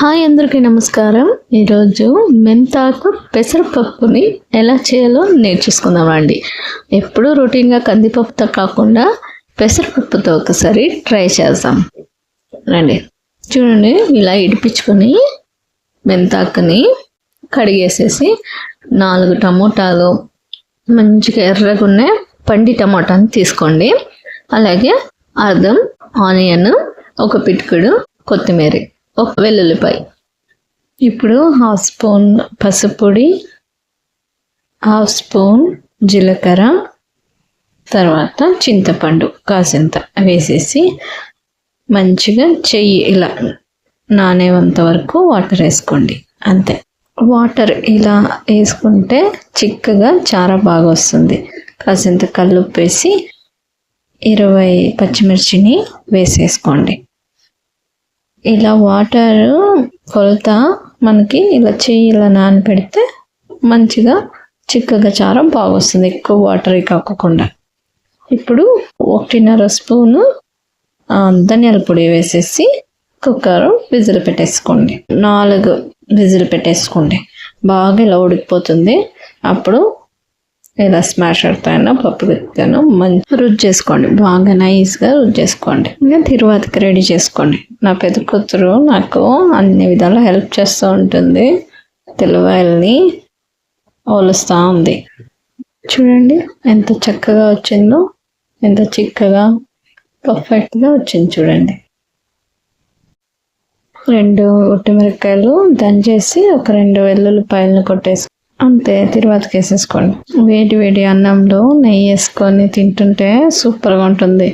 Hi అందరికీ నమస్కారం. ఈరోజు మెంతాకు పెసరపప్పుని ఎలా చేయాలో నేర్చుకుందామండి ఎప్పుడూ రొటీన్గా కందిపప్పుతో కాకుండా పెసరపప్పుతో ఒకసారి ట్రై చేద్దాం. రండి. చూడండి ఇలా ఇడిపించుకొని మెంతాకుని కడిగేసేసి నాలుగు టమోటాలు మంచిగా ఎర్రగా పండి టమాటాని తీసుకోండి. అలాగే అర్ధం ఆనియన్ ఒక పిటుకుడు కొత్తిమీర. ఒక వెల్లుల్లిపాయ. ఇప్పుడు హాఫ్ స్పూన్ పసుపొడి హాఫ్ స్పూన్ జీలకర్ర తర్వాత చింతపండు కాసింత వేసేసి మంచిగా చెయ్యి ఇలా నానేంత వరకు వాటర్ వేసుకోండి అంతే. వాటర్ ఇలా వేసుకుంటే చిక్కగా చాలా బాగా వస్తుంది. కాసింత కల్లుప్పేసి ఇరవై పచ్చిమిర్చిని వేసేసుకోండి. ఇలా వాటర్ కొలత మనకి ఇలా చెయ్యి ఇలా నానపెడితే మంచిగా చిక్కగా చారం బాగొస్తుంది. ఎక్కువ వాటర్ కాకుండా. ఇప్పుడు ఒకటిన్నర స్పూను ధనియాల పొడి వేసేసి కుక్కర్ విజిల్ పెట్టేసుకోండి. నాలుగు విజిల్ పెట్టేసుకోండి. బాగా ఇలా ఉడికిపోతుంది. అప్పుడు లేదా స్మాషర్తో అయినా పప్పు గుత్తితోనో మంచి రుచి చేసుకోండి. బాగా నైస్గా రుచి చేసుకోండి. ఇంకా తిరువాతికి రెడీ చేసుకోండి. నా పెద్ద కూతురు నాకు అన్ని విధాలు హెల్ప్ చేస్తూ ఉంటుంది. తెల్లవాయల్ని ఓలుస్తూ ఉంది. చూడండి ఎంత చక్కగా వచ్చిందో ఎంత చిక్కగా పర్ఫెక్ట్గా వచ్చింది చూడండి. రెండు ఒట్టిమిరపకాయలు దంచేసి ఒక రెండు వెల్లుల్లిపాయలను కొట్టేసి అంతే తిరువాతకి వేసేసుకోండి వేడి వేడి అన్నంలో నెయ్యి వేసుకొని తింటుంటే సూపర్గా ఉంటుంది.